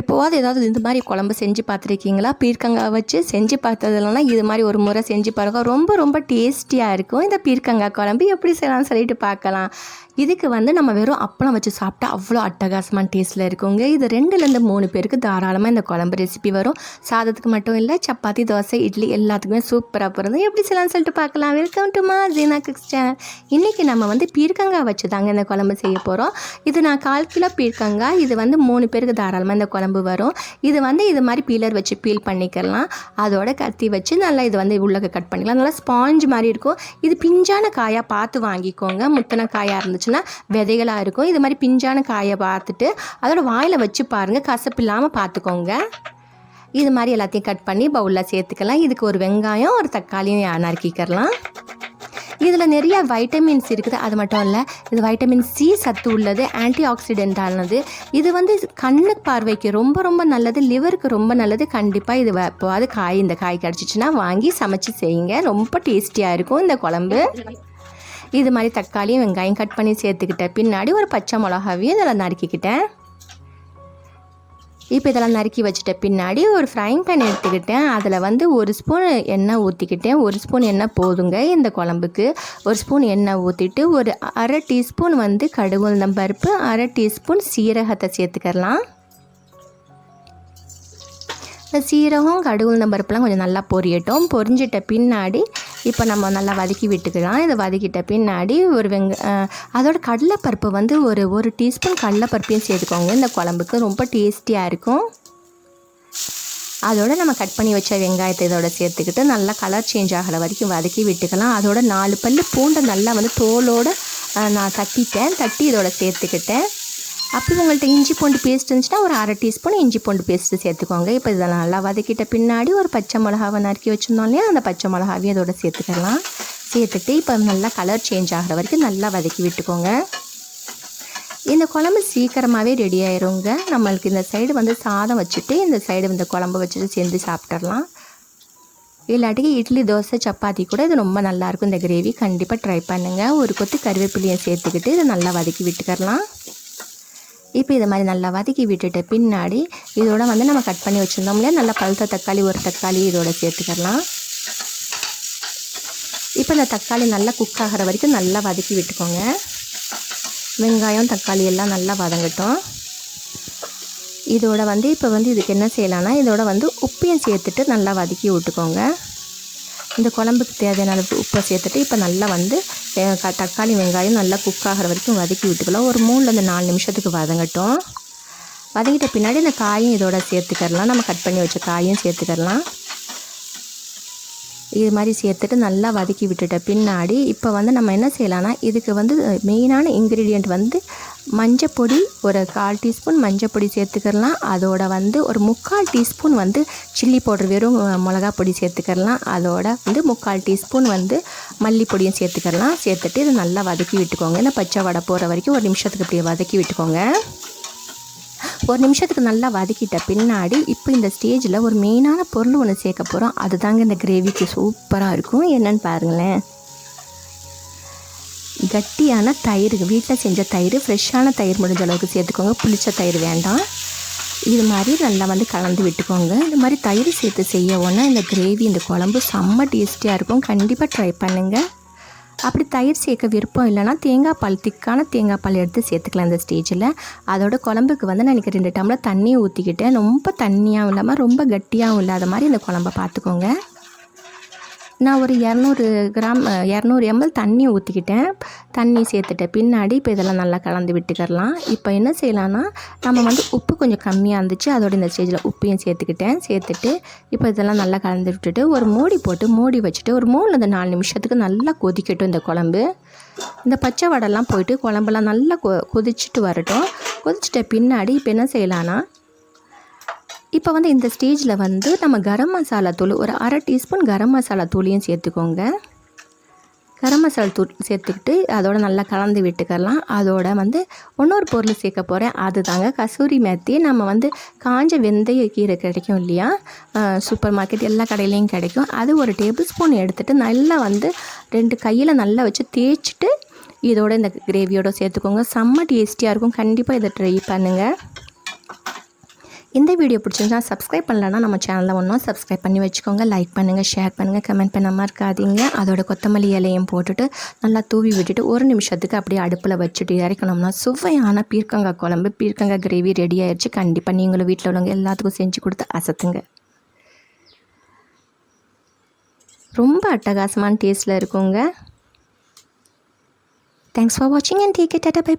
எப்போவாவது ஏதாவது இந்த மாதிரி குழம்பு செஞ்சு பார்த்துருக்கீங்களா? பீர்க்கங்காய் வச்சு செஞ்சு பார்த்ததுலனா இது மாதிரி ஒரு முறை செஞ்சு பாருங்க. ரொம்ப ரொம்ப டேஸ்டியாக இருக்கும். இந்த பீர்க்கங்காய் குழம்பு எப்படி செய்யலாம்னு சொல்லிட்டு பார்க்கலாம். இதுக்கு வந்து நம்ம வெறும் அப்பளம் வச்சு சாப்பிட்டா அவ்வளோ அட்டகாசமான டேஸ்ட்டில் இருக்குங்க. இது ரெண்டுலேருந்து மூணு பேருக்கு தாராளமாக இந்த குழம்பு ரெசிபி வரும். சாதத்துக்கு மட்டும் இல்லை சப்பாத்தி தோசை இட்லி எல்லாத்துக்குமே சூப்பராக பிறந்து எப்படி செய்யலாம்னு சொல்லிட்டு பார்க்கலாம். வெல்கம் டு மா ஜீனா கிக்ஸ் சேனல் இன்றைக்கி நம்ம வந்து பீர்க்கங்காய் வச்சு தாங்க இந்த குழம்பு செய்ய போகிறோம் இது நான் கால் கிலோ பீர்க்கங்காய். இது வந்து மூணு பேருக்கு தாராளமாக இந்த குழம்பு வரும். இது வந்து இது மாதிரி பீலர் வச்சு பீல் பண்ணிக்கலாம். அதோட கத்தி வச்சு நல்லா இது வந்து உள்ளக கட் பண்ணிக்கலாம். நல்லா ஸ்பாஞ்ச் மாதிரி இருக்கும். இது பிஞ்சான காயாக பார்த்து வாங்கிக்கோங்க. முத்தின காயாக இருந்துச்சுன்னா விதைகளாக இருக்கும். இது மாதிரி பிஞ்சான காயை பார்த்துட்டு அதோட வாயில் வச்சு பாருங்கள் கசப்பு இல்லாமல் பார்த்துக்கோங்க. இது மாதிரி எல்லாத்தையும் கட் பண்ணி பவுலில் சேர்த்துக்கலாம். இதுக்கு ஒரு வெங்காயம் ஒரு தக்காளியும் நறுக்கிக்கிறலாம் இதில் நிறைய வைட்டமின்ஸ் இருக்குது. அது மட்டும் இல்லை இது வைட்டமின் சி சத்து உள்ளது ஆன்டி ஆக்சிடென்டானது இது வந்து கண்ணு பார்வைக்கு ரொம்ப ரொம்ப நல்லது லிவருக்கு ரொம்ப நல்லது. கண்டிப்பாக இது எப்போவாது காய் இந்த காய் கிடச்சிச்சின்னா வாங்கி சமைச்சு செய்யுங்க. ரொம்ப டேஸ்டியாக இருக்கும் இந்த குழம்பு. இது மாதிரி தக்காளியும் வெங்காயம் கட் பண்ணி சேர்த்துக்கிட்டேன். பின்னாடி ஒரு பச்சை மிளகாவையும் இதில் நறுக்கிக்கிட்டேன். இப்போ இதெல்லாம் நறுக்கி வச்சுட்ட பின்னாடி ஒரு ஃப்ரைங் பேன் எடுத்துக்கிட்டேன். அதில் வந்து ஒரு ஸ்பூன் எண்ணெய் ஊற்றிக்கிட்டேன் ஒரு ஸ்பூன் எண்ணெய் போதுங்க இந்த குழம்புக்கு. ஒரு ஸ்பூன் எண்ணெய் ஊற்றிட்டு ஒரு அரை டீஸ்பூன் வந்து கடுகு உளுந்தம் பருப்பு அரை டீஸ்பூன் சீரகத்தை சேர்த்துக்கலாம் இந்த சீரகம் கடுகு உளுந்தம் பருப்புலாம் கொஞ்சம் நல்லா பொரியட்டும். பொரிஞ்சிட்ட பின்னாடி இப்போ நம்ம நல்லா வதக்கி விட்டுக்கலாம். இதை வதக்கிட்ட பின்னாடி ஒரு வெங்க அதோட கடலைப்பருப்பு வந்து ஒரு ஒரு டீஸ்பூன் கடலைப்பருப்பையும் சேர்த்துக்கோங்க. இந்த குழம்புக்கு ரொம்ப டேஸ்டியாக இருக்கும். அதோட நம்ம கட் பண்ணி வச்ச வெங்காயத்தை இதோட சேர்த்துக்கிட்டு நல்லா கலர் சேஞ்ச் ஆகிற வரைக்கும் வதக்கி விட்டுக்கலாம். அதோட நாலு பல்லு பூண்டை நல்லா வந்து தோலோடு நான் தட்டிட்டேன். தட்டி இதோட சேர்த்துக்கிட்டேன். அப்படி உங்கள்கிட்ட இஞ்சி பூண்டு பேஸ்ட் இருந்துச்சுன்னா ஒரு அரை டீஸ்பூன் இஞ்சி பூண்டு பேஸ்ட்டு சேர்த்துக்கோங்க. இப்போ இதெல்லாம் நல்லா வதக்கிட்ட பின்னாடி ஒரு பச்சை மிளகாவை நறுக்கி வச்சுருந்தோம் இல்லையா? அந்த பச்சை மிளகாவையும் அதோட சேர்த்துக்கலாம். சேர்த்துட்டு இப்போ நல்லா கலர் சேஞ்ச் ஆகிற வரைக்கும் நல்லா வதக்கி விட்டுக்கோங்க. இந்த குழம்பு சீக்கிரமாகவே ரெடி ஆயிருங்க. நம்மளுக்கு இந்த சைடு வந்து சாதம் வச்சுட்டு இந்த சைடு இந்த குழம்பு வச்சுட்டு சேர்ந்து சாப்பிட்றலாம் இல்லாட்டிக்கு இட்லி தோசை சப்பாத்தி கூட இது ரொம்ப நல்லாயிருக்கும் இந்த கிரேவி கண்டிப்பாக ட்ரை பண்ணுங்கள் ஒரு கொத்து கருவேப்பிலையும் சேர்த்துக்கிட்டு இதை நல்லா வதக்கி விட்டுக்கரலாம் இப்போ இதை மாதிரி நல்லா வதக்கி விட்டுட்டு பின்னாடி இதோட வந்து நம்ம கட் பண்ணி வச்சுருந்தோம் இல்லையா? நல்லா பழுத்த தக்காளி ஒரு தக்காளி இதோட சேர்த்துக்கலாம். இப்போ இந்த தக்காளி நல்லா குக் ஆகிற வரைக்கும் நல்லா வதக்கி விட்டுக்கோங்க. வெங்காயம் தக்காளி எல்லாம் நல்லா வதங்கட்டும். இதோட வந்து இப்போ வந்து இதுக்கு என்ன செய்யலாம்னா இதோட வந்து உப்பையும் சேர்த்துட்டு நல்லா வதக்கி விட்டுக்கோங்க. இந்த குழம்புக்கு தேவையான அளவு உப்பை சேர்த்துட்டு இப்போ நல்லா வந்து தக்காளி வெங்காயம் நல்லா குக் ஆகிற வரைக்கும் வதக்கி விட்டுக்கலாம். ஒரு மூணுலேருந்து நாலு நிமிஷத்துக்கு வதங்கட்டும். வதக்கிட்ட பின்னாடி இந்த காயும் இதோட சேர்த்துக்கரலாம் நம்ம கட் பண்ணி வச்ச காயும் சேர்த்துக்கரலாம் இது மாதிரி சேர்த்துட்டு நல்லா வதக்கி விட்டுட்ட பின்னாடி இப்போ வந்து நம்ம என்ன செய்யலாம்னா இதுக்கு வந்து மெயினான இன்க்ரீடியண்ட் வந்து மஞ்சப்பொடி ஒரு கால் டீஸ்பூன் மஞ்சப்பொடி சேர்த்துக்கிறலாம். அதோட வந்து ஒரு முக்கால் டீஸ்பூன் வந்து சில்லி பவுடர் வெறும் மிளகா பொடி சேர்த்துக்கலாம் அதோட வந்து முக்கால் டீஸ்பூன் வந்து மல்லிப்பொடியும் சேர்த்துக்கலாம் சேர்த்துட்டு இதை நல்லா வதக்கி விட்டுக்கோங்க. இந்த பச்சை வடை போகிற வரைக்கும் ஒரு நிமிஷத்துக்கு இப்படி வதக்கி விட்டுக்கோங்க. ஒரு நிமிஷத்துக்கு நல்லா வதக்கிட்ட பின்னாடி இப்போ இந்த ஸ்டேஜில் ஒரு மெயினான பொருள் ஒன்று சேர்க்க போகிறோம் அதுதாங்க இந்த கிரேவிக்கு சூப்பராக இருக்கும். என்னன்னு பாருங்களேன். கட்டியான தயிர் வீட்டில் செஞ்ச தயிர் ஃப்ரெஷ்ஷான தயிர் முடிஞ்ச அளவுக்கு சேர்த்துக்கோங்க. புளிச்ச தயிர் வேண்டாம். இது மாதிரி நல்லா வந்து கலந்து விட்டுக்கோங்க. இந்த மாதிரி தயிர் சேர்த்து செய்ய ஒன்று இந்த கிரேவி இந்த குழம்பு செம்ம டேஸ்டியாக இருக்கும். கண்டிப்பாக ட்ரை பண்ணுங்கள் அப்படி தயிர் சேர்க்க விருப்பம் இல்லைனா தேங்காய் பால் திக்கான தேங்காய் பால் எடுத்து சேர்த்துக்கலாம் இந்த ஸ்டேஜில் அதோட குழம்புக்கு வந்து நான் எனக்கு ரெண்டு டம்ளர் தண்ணியை ஊற்றிக்கிட்டேன் ரொம்ப தண்ணியாகவும் இல்லாமல் ரொம்ப கட்டியாகவும் இல்லாத மாதிரி இந்த குழம்ப பார்த்துக்கோங்க. நான் ஒரு இரநூறு கிராம் இரநூறு எம்எல் தண்ணி ஊற்றிக்கிட்டேன் தண்ணி சேர்த்துட்டேன். பின்னாடி இப்போ இதெல்லாம் நல்லா கலந்து விட்டுக்கிறலாம். இப்போ என்ன செய்யலான்னா நம்ம வந்து உப்பு கொஞ்சம் கம்மியாக இருந்துச்சு அதோட இந்த ஸ்டேஜில் உப்பையும் சேர்த்துக்கிட்டேன். சேர்த்துட்டு இப்போ இதெல்லாம் நல்லா கலந்து விட்டுட்டு ஒரு மூடி போட்டு மூடி வச்சுட்டு ஒரு மூணுலேருந்து நாலு நிமிஷத்துக்கு நல்லா கொதிக்கட்டும் இந்த குழம்பு. இந்த பச்சை வடைலாம் போயிட்டு குழம்புலாம் நல்லா கொ கொதிச்சுட்டு வரட்டும். கொதிச்சிட்ட பின்னாடி இப்போ என்ன செய்யலான்னா இப்போ வந்து இந்த ஸ்டேஜில் வந்து நம்ம கரம் மசாலா தூள் ஒரு அரை டீஸ்பூன் கரம் மசாலா தூளையும் சேர்த்துக்கோங்க. கரம் மசாலா தூள் சேர்த்துக்கிட்டு அதோட நல்லா கலந்து விட்டுக்கலாம். அதோட வந்து இன்னொரு பொருள் சேர்க்க போகிறேன் அதுதாங்க கசூரி மேத்தி. நம்ம வந்து காஞ்ச வெந்தய கீரை கிடைக்கும் இல்லையா? சூப்பர் மார்க்கெட் எல்லா கடையிலையும் கிடைக்கும். அது ஒரு டேபிள் ஸ்பூன் எடுத்துகிட்டு நல்லா வந்து ரெண்டு கையில் நல்லா வச்சு தேய்ச்சிட்டு இதோட இந்த கிரேவியோட சேர்த்துக்கோங்க. செம்ம டேஸ்டியாக இருக்கும். கண்டிப்பாக இதை ட்ரை பண்ணுங்கள் இந்த வீடியோ பிடிச்சிருந்தா சப்ஸ்கிரைப் பண்ணலன்னா நம்ம சேனலில் ஒன்றும் சப்ஸ்கிரைப் பண்ணி வச்சுக்கோங்க. லைக் பண்ணுங்கள் ஷேர் பண்ணுங்கள் கமெண்ட் பண்ணாமல் இருக்காதீங்க அதோட கொத்தமல்லி இலையும் போட்டுட்டு நல்லா தூவி விட்டுட்டு ஒரு நிமிஷத்துக்கு அப்படியே அடுப்பில் வச்சுட்டு இறக்கணும்னா சுவையான பீர்க்கங்காய் குழம்பு பீர்க்கங்காய் கிரேவி ரெடி ஆயிடுச்சு கண்டிப்பாக நீங்களும் வீட்டில் உள்ளவங்க எல்லாத்துக்கும் செஞ்சு கொடுத்து அசத்துங்க. ரொம்ப அட்டகாசமான டேஸ்ட்டில் இருக்குங்க. தேங்க்ஸ் ஃபார் வாட்சிங் and take it tata bye